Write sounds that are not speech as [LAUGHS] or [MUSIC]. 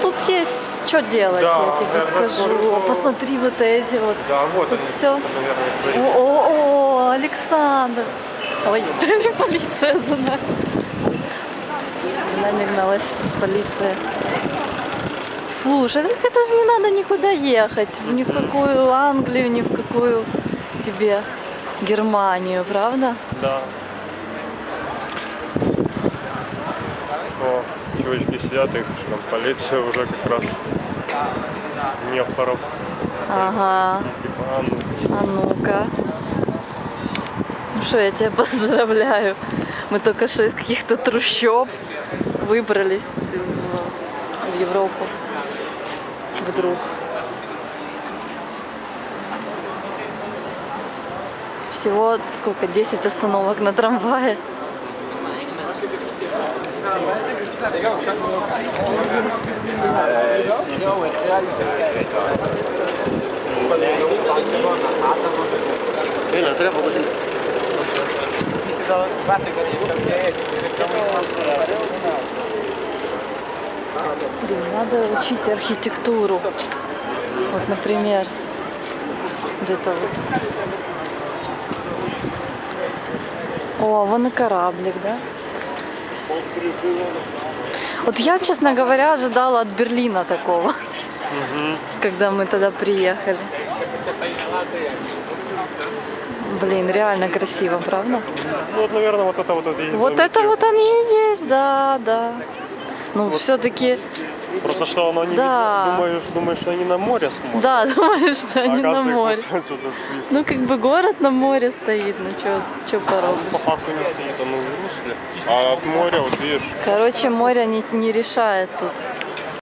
тут есть что делать, Да, я тебе это скажу. тоже- Посмотри вот эти вот. Да, вот Тут они, все. наверное, О, о, о, Александр. Ой, [LAUGHS] полиция за нами. За нами гналась полиция. Слушай, так это же не надо никуда ехать. Ни в какую Англию, ни в какую тебе Германию, правда? Да. О, чувачки сидят, их там полиция уже как раз Нефоров. Ага. А ну-ка. Ну что, я тебя [LAUGHS] поздравляю. Мы только что из каких-то трущоб выбрались в, в Европу. Вдруг. Всего сколько? 10 остановок на трамвае. Еля, треба буде. Блин, надо учить архитектуру. Вот, например, где-то вот. О, вон и кораблик, да? Вот я, честно говоря, ожидала от Берлина такого, когда мы тогда приехали. Блин, реально красиво, правда? Ну вот, наверное, вот это вот Вот домики. это вот они и есть, да, да. Ну, все-таки, Просто что оно не Да. видно. Думаешь, думаешь, что они на море смотрят. да, [LAUGHS] думаю, что а они на море. Ну, как бы город на море стоит, ну что порой. По факту не стоит, оно в русле. А от моря, вот видишь, Короче, море не, не решает тут.